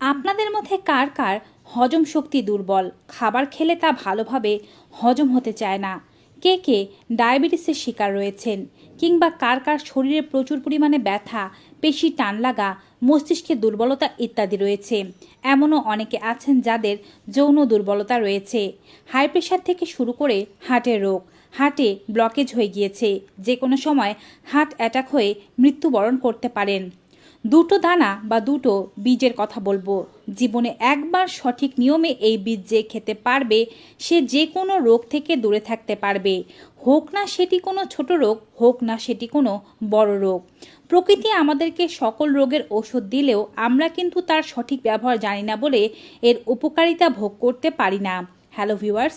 আপনাদের মধ্যে কার কার হজম শক্তি দুর্বল? খাবার খেলে তা ভালোভাবে হজম হতে চায় না। কে কে ডায়াবেটিসের শিকার রয়েছেন? কিংবা কার কার শরীরে প্রচুর পরিমাণে ব্যথা, পেশি টান লাগা, মস্তিষ্কে দুর্বলতা ইত্যাদি রয়েছে? এমনও অনেকে আছেন যাদের যৌন দুর্বলতা রয়েছে। হাই প্রেশার থেকে শুরু করে হার্টের রোগ। হার্টে ব্লকেজ হয়ে গিয়েছে। যে কোনো সময় হার্ট অ্যাটাক হয়ে মৃত্যুবরণ করতে পারেন। দুটো দানা বা দুটো বীজের কথা বলব। জীবনে একবার সঠিক নিয়মে এই বীজ যে খেতে পারবে, সে যে কোনো রোগ থেকে দূরে থাকতে পারবে। হোক না সেটি কোনো ছোট রোগ, হোক না সেটি কোনো বড় রোগ। প্রকৃতি আমাদেরকে সকল রোগের ওষুধ দিলেও আমরা কিন্তু তার সঠিক ব্যবহার জানি না বলে এর উপকারিতা ভোগ করতে পারি না। Hello viewers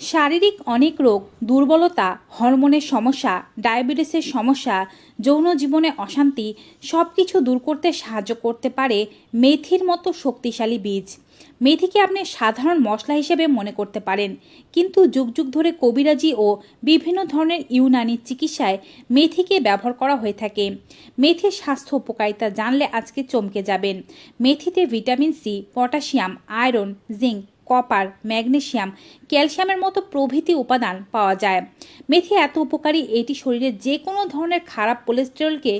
শারীরিক অনেক রোগ, দুর্বলতা, হরমোনের সমস্যা, ডায়াবেটিসের সমস্যা, যৌন জীবনে অশান্তি সব কিছু দূর করতে সাহায্য করতে পারে মেথির মতো শক্তিশালী বীজ। মেথিকে আপনি সাধারণ মশলা হিসেবে মনে করতে পারেন। কিন্তু যুগ যুগ ধরে কবিরাজি ও বিভিন্ন ধরনের ইউনানি চিকিৎসায় মেথিকে ব্যবহার করা হয়ে থাকে। মেথির স্বাস্থ্য উপকারিতা জানলে আজকে চমকে যাবেন। মেথিতে vitamin C, potassium, iron, zinc copper, magnesium, ক্যালসিয়ামের মতো প্রভৃতি উপাদান পাওয়া যায়। মেথি এত উপকারী এটি শরীরে যে কোনো ধরনের খারাপ কোলেস্টেরলকে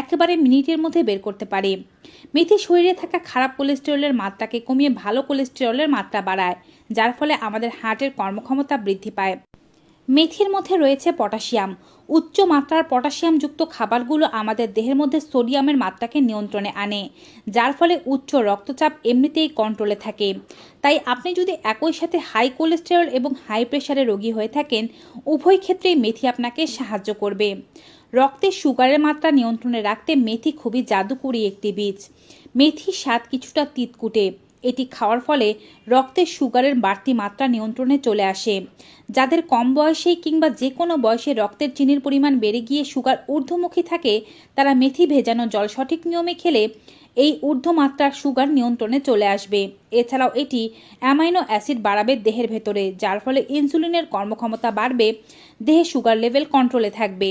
একেবারে মিনিটের মধ্যে বের করতে পারে। মেথি শরীরে থাকা খারাপ কোলেস্টেরলের মাত্রাকে কমিয়ে ভালো কোলেস্টেরলের মাত্রা বাড়ায়, যার ফলে আমাদের হার্টের কর্মক্ষমতা বৃদ্ধি পায়। মেথির মধ্যে রয়েছে পটাশিয়াম। উচ্চ মাত্রার পটাশিয়ামযুক্ত খাবারগুলো আমাদের দেহের মধ্যে সোডিয়ামের মাত্রাকে নিয়ন্ত্রণে আনে, যার ফলে উচ্চ রক্তচাপ এমনিতেই কন্ট্রোলে থাকে। তাই আপনি যদি একই সাথে হাই কোলেস্টেরল এবং হাই প্রেশারের রোগী হয়ে থাকেন, উভয় ক্ষেত্রেই মেথি আপনাকে সাহায্য করবে। রক্তে সুগারের মাত্রা নিয়ন্ত্রণে রাখতে মেথি খুবই জাদুকরী একটি বীজ। মেথির স্বাদ কিছুটা তিতকুটে। এটি খাওয়ার ফলে রক্তে সুগারের বাড়তি মাত্রা নিয়ন্ত্রণে চলে আসে। যাদের কম বয়সেই কিংবা যে কোনো বয়সে রক্তের চিনির পরিমাণ বেড়ে গিয়ে সুগার ঊর্ধ্বমুখী থাকে, তারা মেথি ভেজানো জল সঠিক নিয়মে খেলে এই ঊর্ধ্বমাত্রার সুগার নিয়ন্ত্রণে চলে আসবে। এছাড়াও এটি অ্যামাইনো অ্যাসিড বাড়াবে দেহের ভেতরে, যার ফলে ইনসুলিনের কর্মক্ষমতা বাড়বে, দেহে সুগার লেভেল কন্ট্রোলে থাকবে।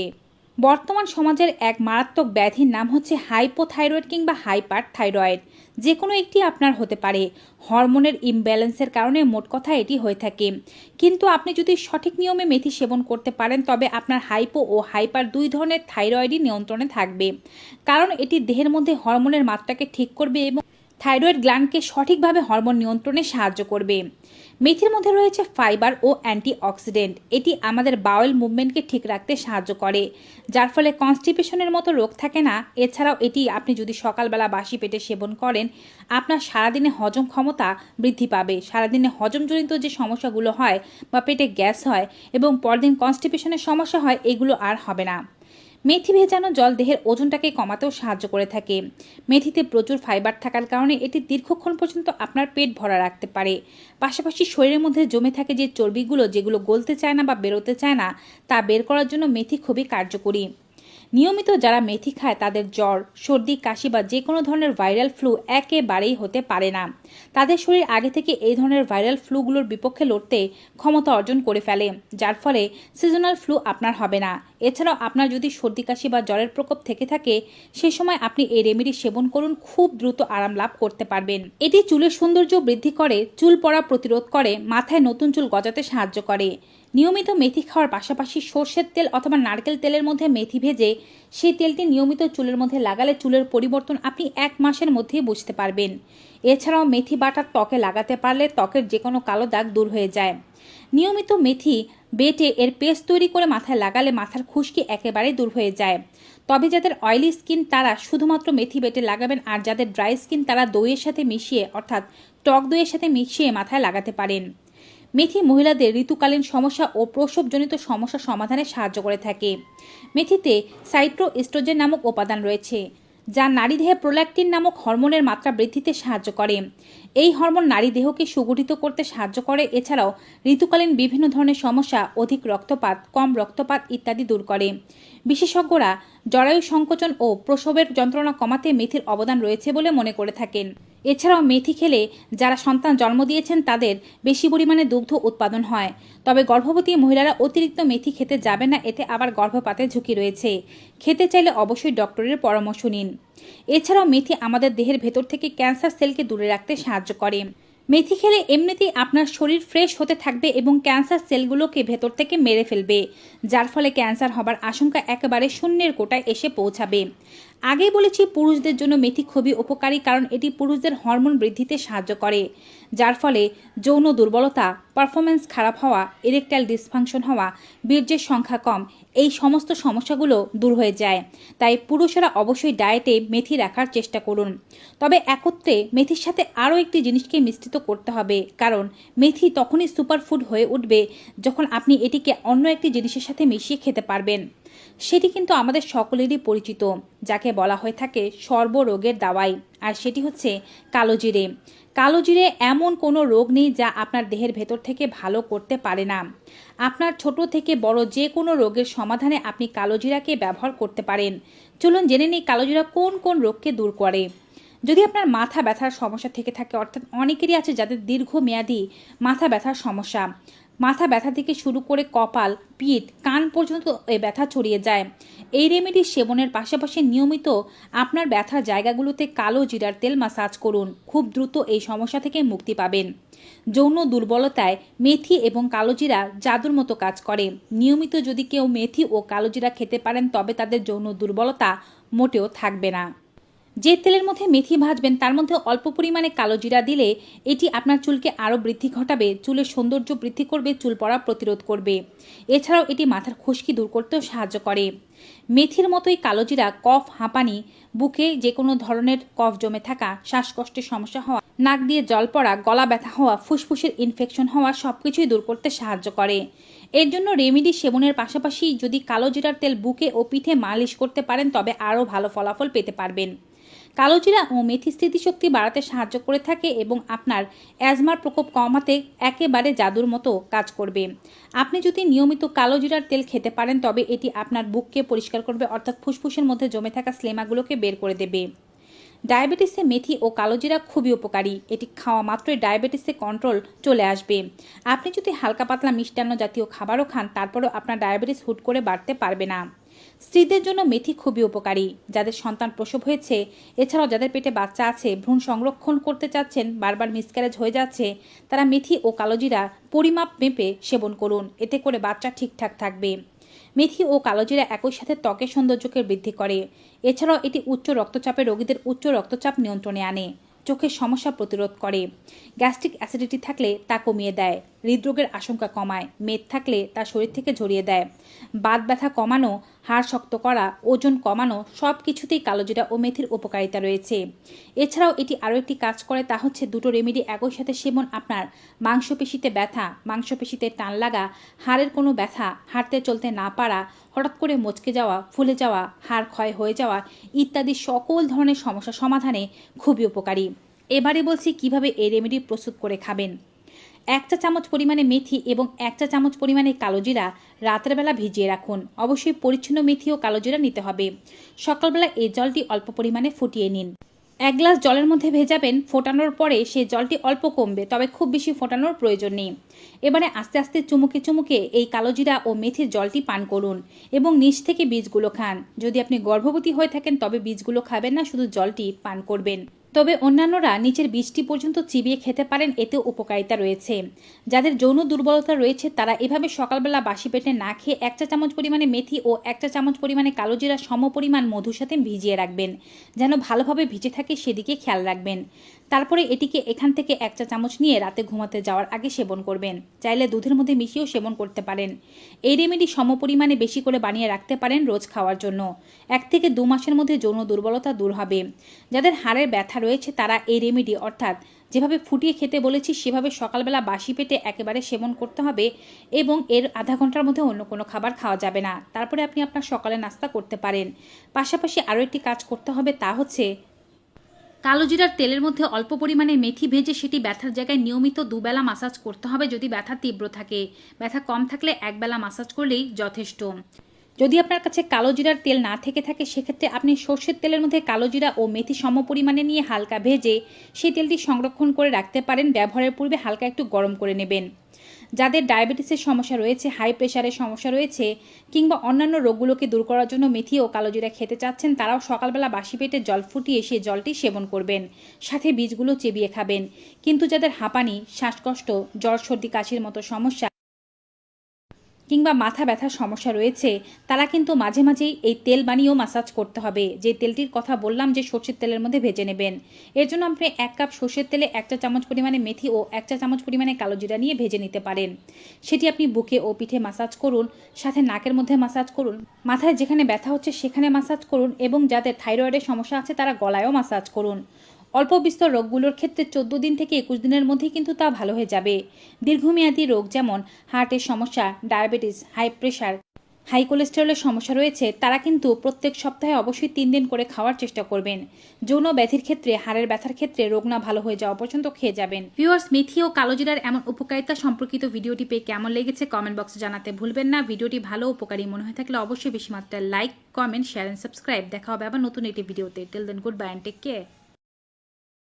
বর্তমান সমাজের এক মারাত্মক ব্যাধির নাম হচ্ছে হাইপোথাইরয়েড কিংবা হাইপার থাইরয়েড যে কোনো একটি আপনার হতে পারে। হরমোনের ইমব্যালেন্সের কারণে মোট কথা এটি হয়ে থাকে। কিন্তু আপনি যদি সঠিক নিয়মে মেথি সেবন করতে পারেন, তবে আপনার হাইপো ও হাইপার দুই ধরনের থাইরয়েডই নিয়ন্ত্রণে থাকবে। কারণ এটি দেহের মধ্যে হরমোনের মাত্রাকে ঠিক করবে এবং থাইরয়েড গ্ল্যান্ডকে সঠিকভাবে হরমোন নিয়ন্ত্রণে সাহায্য করবে। মেথির মধ্যে রয়েছে ফাইবার ও অ্যান্টিঅক্সিডেন্ট। এটি আমাদের বাউল মুভমেন্টকে ঠিক রাখতে সাহায্য করে, যার ফলে কনস্টিপেশনের মতো রোগ থাকে না। এছাড়াও এটি আপনি যদি সকালবেলা বাসি পেটে সেবন করেন, আপনার সারাদিনে হজম ক্ষমতা বৃদ্ধি পাবে। সারাদিনে হজমজনিত যে সমস্যাগুলো হয় বা পেটে গ্যাস হয় এবং পরদিন কনস্টিপেশনের সমস্যা হয়, এগুলো আর হবে না। মেথি ভেজানো জল দেহের ওজনটাকে কমাতেও সাহায্য করে থাকে। মেথিতে প্রচুর ফাইবার থাকার কারণে এটি দীর্ঘক্ষণ পর্যন্ত আপনার পেট ভরা রাখতে পারে। পাশাপাশি শরীরের মধ্যে জমে থাকে যে চর্বিগুলো যেগুলো গলতে চায় না বা বেরোতে চায় না, তা বের করার জন্য মেথি খুবই কার্যকরী। নিয়মিত যারা মেথি খায়, তাদের জ্বর, সর্দি, কাশি বা যে কোনো ধরনের ভাইরাল ফ্লু একেবারেই হতে পারে না। তাদের শরীর আগে থেকে এই ধরনের ভাইরাল ফ্লুগুলোর বিপক্ষে লড়তে ক্ষমতা অর্জন করে ফেলে, যার ফলে সিজনাল ফ্লু আপনার হবে না। এছাড়াও আপনার যদি সর্দি, কাশি বা জ্বরের প্রকোপ থেকে থাকে, সে সময় আপনি এই রেমেডি সেবন করুন, খুব দ্রুত আরাম লাভ করতে পারবেন। এটি চুলের সৌন্দর্য বৃদ্ধি করে, চুল পড়া প্রতিরোধ করে, মাথায় নতুন চুল গজাতে সাহায্য করে। নিয়মিত মেথি খাওয়ার পাশাপাশি সর্ষের তেল অথবা নারকেল তেলের মধ্যে মেথি ভেজে সেই তেলটি নিয়মিত চুলের মধ্যে লাগালে চুলের পরিবর্তন আপনি এক মাসের মধ্যেই বুঝতে পারবেন। এছাড়াও মেথি বাটার ত্বকে লাগাতে পারলে ত্বকের যে কোনো কালো দাগ দূর হয়ে যায়। নিয়মিত মেথি বেটে এর পেস্ট তৈরি করে মাথায় লাগালে মাথার খুশকি একেবারেই দূর হয়ে যায়। তবে যাদের অয়েলি স্কিন তারা শুধুমাত্র মেথি বেটে লাগাবেন আর যাদের ড্রাই স্কিন তারা দইয়ের সাথে মিশিয়ে অর্থাৎ টক দইয়ের সাথে মিশিয়ে মাথায় লাগাতে পারেন। মেথি মহিলাদের ঋতুকালীন সমস্যা ও প্রসবজনিত সমস্যা সমাধানে সাহায্য করে থাকে। মেথিতে সাইট্রো এস্ট্রোজেন নামক উপাদান রয়েছে, যা নারীদেহে প্রোল্যাক্টিন নামক হরমোনের মাত্রা বৃদ্ধিতে সাহায্য করে। এই হরমোন নারী দেহকে সুগঠিত করতে সাহায্য করে, এছাড়াও ঋতুকালীন বিভিন্ন ধরনের সমস্যা, অধিক রক্তপাত, কম রক্তপাত ইত্যাদি দূর করে। বিশেষজ্ঞরা জরায়ু সংকোচন ও প্রসবের যন্ত্রণা কমাতে মেথির অবদান রয়েছে বলে মনে করে থাকেন। এছাড়াও মেথি খেলে যারা সন্তান জন্ম দিয়েছেন তাদের বেশি পরিমাণে দুগ্ধ উৎপাদন হয়। তবে গর্ভবতী মহিলারা অতিরিক্ত মেথি খেতে যাবে না, এতে আবার গর্ভপাতের ঝুঁকি রয়েছে। খেতে চাইলে অবশ্যই ডক্টরের পরামর্শ নিন। এছাড়াও মেথি আমাদের দেহের ভেতর থেকে ক্যান্সার সেলকে দূরে রাখতে সাহায্য করে। মেথি খেলে এমনিতেই আপনার শরীর ফ্রেশ হতে থাকবে এবং ক্যান্সার সেলগুলোকে ভেতর থেকে মেরে ফেলবে, যার ফলে ক্যান্সার হবার আশঙ্কা একেবারে শূন্যের কোটায় এসে পৌঁছাবে। আগেই বলেছি পুরুষদের জন্য মেথি খুবই উপকারী কারণ এটি পুরুষদের হরমোন বৃদ্ধিতে সাহায্য করে। যার ফলে যৌন দুর্বলতা পারফরমেন্স খারাপ হওয়া ইরেকটাইল ডিসফাংশন হওয়া, বীর্যের সংখ্যা কম, এই সমস্ত সমস্যাগুলো দূর হয়ে যায়। তাই পুরুষেরা অবশ্যই ডায়েটে মেথি রাখার চেষ্টা করুন। তবে একত্রে মেথির সাথে আরও একটি জিনিসকে মিশ্রিত করতে হবে, কারণ মেথি তখনই সুপারফুড হয়ে উঠবে যখন আপনি এটিকে অন্য একটি জিনিসের সাথে মিশিয়ে খেতে পারবেন। সেটি কিন্তু আমাদের সকলেরই পরিচিত, যাকে বলা হয়ে থাকে সর্বরোগের দাওয়াই। আর সেটি হচ্ছে কালো জিরে। কালো জিরে এমন কোনো রোগ নেই যা আপনার দেহের ভেতর থেকে ভালো করতে পারে না। আপনার ছোট থেকে বড় যে কোনো রোগের সমাধানে আপনি কালো জিরাকে ব্যবহার করতে পারেন। চলুন জেনে নিই কালো জিরা কোন কোন রোগকে দূর করে। যদি আপনার মাথা ব্যথার সমস্যা থেকে থাকে, অর্থাৎ অনেকেরই আছে যাদের দীর্ঘমেয়াদী মাথা ব্যথার সমস্যা। মাথা ব্যথা থেকে শুরু করে কপাল, পিঠ, কান পর্যন্ত এই ব্যথা ছড়িয়ে যায়। এই রেমেডি সেবনের পাশাপাশি নিয়মিত আপনার ব্যথার জায়গাগুলোতে কালো জিরার তেল মাসাজ করুন। খুব দ্রুত এই সমস্যা থেকে মুক্তি পাবেন। যৌন দুর্বলতায় মেথি এবং কালোজিরা জাদুর মতো কাজ করে। নিয়মিত যদি কেউ মেথি ও কালোজিরা খেতে পারেন, তবে তাদের যৌন দুর্বলতা মোটেও থাকবে না। যে তেলের মধ্যে মেথি ভাজবেন, তার মধ্যে অল্প পরিমাণে কালো জিরা দিলে এটি আপনার চুলকে আরও বৃদ্ধি ঘটাবে, চুলের সৌন্দর্য বৃদ্ধি করবে, চুল পড়া প্রতিরোধ করবে। এছাড়াও এটি মাথার খুশকি দূর করতেও সাহায্য করে। মেথির মতোই কালো জিরা, কফ, হাঁপানি, বুকে যে কোনো ধরনের কফ জমে থাকা, শ্বাসকষ্টের সমস্যা হওয়া, নাক দিয়ে জল পড়া, গলা ব্যথা হওয়া, ফুসফুসের ইনফেকশন হওয়া সব কিছুই দূর করতে সাহায্য করে। এর জন্য রেমেডি সেবনের পাশাপাশি যদি কালো জিরার তেল বুকে ও পিঠে মালিশ করতে পারেন, তবে আরও ভালো ফলাফল পেতে পারবেন। কালোজিরা ও মেথি স্থিতিশক্তি বাড়াতে সাহায্য করে থাকে এবং আপনার অ্যাজমার প্রকোপ কমাতে একেবারে জাদুর মতো কাজ করবে। আপনি যদি নিয়মিত কালোজিরার তেল খেতে পারেন, তবে এটি আপনার বুককে পরিষ্কার করবে, অর্থাৎ ফুসফুসের মধ্যে জমে থাকা স্লেমাগুলোকে বের করে দেবে। ডায়াবেটিসে মেথি ও কালোজিরা খুবই উপকারী। এটি খাওয়া মাত্রই ডায়াবেটিসে কন্ট্রোল চলে আসবে। আপনি যদি হালকা পাতলা মিষ্টান্ন জাতীয় খাবারও খান, তারপরেও আপনার ডায়াবেটিস হুট করে বাড়তে পারবে না। স্ত্রীদের জন্য মেথি খুবই উপকারী। যাদের সন্তান প্রসব হয়েছে, এছাড়াও যাদের পেটে বাচ্চা আছে, ভ্রূণ সংরক্ষণ করতে চাচ্ছেন, বারবার মিসক্যারেজ হয়ে যাচ্ছে, তারা মেথি ও কালোজিরা পরিমাপ মেপে সেবন করুন। এতে করে বাচ্চা ঠিকঠাক থাকবে। মেথি ও কালোজিরা একই সাথে ত্বকের সৌন্দর্যকে বৃদ্ধি করে। এছাড়াও এটি উচ্চ রক্তচাপে রোগীদের উচ্চ রক্তচাপ নিয়ন্ত্রণে আনে। চোখের সমস্যা প্রতিরোধ করে। গ্যাস্ট্রিক অ্যাসিডিটি থাকলে তা কমিয়ে দেয়। হৃদরোগের আশঙ্কা কমায়। মেদ থাকলে তা শরীর থেকে ঝরিয়ে দেয়। বাত ব্যথা কমানো, হাড় শক্ত করা, ওজন কমানো সব কিছুতেই কালোজিরা ও মেথির উপকারিতা রয়েছে। এছাড়াও এটি আরও একটি কাজ করে, তা হচ্ছে দুটো রেমেডি একই সাথে সেবন আপনার। মাংসপেশিতে ব্যথা, মাংসপেশিতে টান লাগা, হাড়ের কোনো ব্যথা, হাঁটতে চলতে না পারা, হঠাৎ করে মচকে যাওয়া, ফুলে যাওয়া, হাড় ক্ষয় হয়ে যাওয়া ইত্যাদি সকল ধরনের সমস্যা সমাধানে খুবই উপকারী। এবারে বলছি কীভাবে এই রেমেডি প্রস্তুত করে খাবেন। এক চা চামচ পরিমাণে মেথি এবং এক চা চামচ পরিমাণে কালোজিরা রাতের বেলা ভিজিয়ে রাখুন। অবশ্যই পরিচ্ছন্ন মেথি ও কালোজিরা নিতে হবে। সকালবেলা এই জলটি অল্প পরিমাণে ফুটিয়ে নিন। এক গ্লাস জলের মধ্যে ভেজাবেন। ফোটানোর পরে সেই জলটি অল্প কমবে, তবে খুব বেশি ফোটানোর প্রয়োজন নেই। এবারে আস্তে আস্তে চুমুকে চুমুকে এই কালোজিরা ও মেথির জলটি পান করুন এবং নিচ থেকে বীজগুলো খান। যদি আপনি গর্ভবতী হয়ে থাকেন, তবে বীজগুলো খাবেন না, শুধু জলটি পান করবেন। তবে অন্যান্যরা নিচের বীজটি পর্যন্ত চিবিয়ে খেতে পারেন, এতেও উপকারিতা রয়েছে। যাদের যৌন দুর্বলতা রয়েছে, তারা এভাবে সকালবেলা বাসি পেটে না খেয়ে এক চা চামচ পরিমাণে মেথি ও এক চা চামচ পরিমাণে কালোজিরা সম পরিমাণ মধুর সাথে ভিজিয়ে রাখবেন। যেন ভালোভাবে ভিজে থাকে, সেদিকে খেয়াল রাখবেন। তারপরে এটিকে এখান থেকে এক চা চামচ নিয়ে রাতে ঘুমাতে যাওয়ার আগে সেবন করবেন। চাইলে দুধের মধ্যে মিশিয়েও সেবন করতে পারেন। এই রেমেডি সম পরিমাণে বেশি করে বানিয়ে রাখতে পারেন রোজ খাওয়ার জন্য। এক থেকে দু মাসের মধ্যে যৌন দুর্বলতা দূর হবে। যাদের হাড়ের ব্যথা রয়েছে, তারা এই রেমেডি, অর্থাৎ যেভাবে ফুটিয়ে খেতে বলেছি, সেভাবে সকালবেলা বাসি পেটে একেবারে সেবন করতে হবে এবং এর আধা ঘণ্টার মধ্যে অন্য কোনো খাবার খাওয়া যাবে না। তারপরে আপনি আপনার সকালে নাস্তা করতে পারেন। পাশাপাশি আরও একটি কাজ করতে হবে তা হচ্ছে কালো জিরার তেলের মধ্যে অল্প পরিমাণে মেথি ভেজে সেটি ব্যথার জায়গায় নিয়মিত দুবেলা মাসাজ করতে হবে যদি ব্যথা তীব্র থাকে। ব্যথা কম থাকলে একবেলা মাসাজ করলেই যথেষ্ট। যদি আপনার কাছে কালো জিরার তেল না থেকে থাকে, সেক্ষেত্রে আপনি সর্ষের তেলের মধ্যে কালো জিরা ও মেথি সম পরিমাণে নিয়ে হালকা ভেজে সেই তেলটি সংরক্ষণ করে রাখতে পারেন। ব্যবহারের পূর্বে হালকা একটু গরম করে নেবেন। যাদের ডায়াবেটিসের সমস্যা রয়েছে হাই প্রেশারের সমস্যা রয়েছে, কিংবা অন্যান্য রোগগুলোকে দূর করার জন্য মেথি ও কালোজিরা খেতে চাচ্ছেন, তারাও সকালবেলা বাসি পেটে জল ফুটিয়ে সেই জলটি সেবন করবেন। সাথে বীজগুলো চেবিয়ে খাবেন। কিন্তু যাদের হাঁপানি, শ্বাসকষ্ট, জ্বর, সর্দি, কাশির মতো সমস্যা কিংবা মাথা ব্যথার সমস্যা রয়েছে, তারা কিন্তু মাঝে মাঝেই এই তেল বানিয়েও মাসাজ করতে হবে। যে তেলটির কথা বললাম, যে সর্ষের তেলের মধ্যে ভেজে নেবেন। এর জন্য আপনি এক কাপ সর্ষের তেলে এক চা চামচ পরিমাণে মেথি ও এক চা চামচ পরিমাণে কালো জিরা নিয়ে ভেজে নিতে পারেন। সেটি আপনি বুকে ও পিঠে মাসাজ করুন, সাথে নাকের মধ্যে মাসাজ করুন। মাথায় যেখানে ব্যথা হচ্ছে, সেখানে মাসাজ করুন এবং যাদের থাইরয়েডের সমস্যা আছে, তারা গলায়ও মাসাজ করুন। অল্প বিস্তর রোগগুলোর ক্ষেত্রে চোদ্দ দিন থেকে একুশ দিনের মধ্যেই কিন্তু তা ভালো হয়ে যাবে। দীর্ঘমেয়াদী রোগ যেমন হার্টের সমস্যা, ডায়াবেটিস, হাই প্রেশার, হাই কোলেস্টেরলের সমস্যা রয়েছে, তারা কিন্তু প্রত্যেক সপ্তাহে অবশ্যই তিন দিন করে খাওয়ার চেষ্টা করবেন। যৌন ব্যাধির ক্ষেত্রে, হাড়ের ব্যথার ক্ষেত্রে রোগ না ভালো হয়ে যাওয়া পর্যন্ত খেয়ে যাবেন। ভিউয়ার্স মেথি ও কালোজিরার এমন উপকারিতা সম্পর্কিত ভিডিওটি পেয়ে কেমন লেগেছে কমেন্ট বক্সে জানাতে ভুলবেন না। ভিডিওটি ভালো উপকারী মনে হয়ে থাকলে অবশ্যই বেশি মাত্রায় like comment share and subscribe দেখা হবে আবার নতুন একটি ভিডিওতে। Till then good bye and take care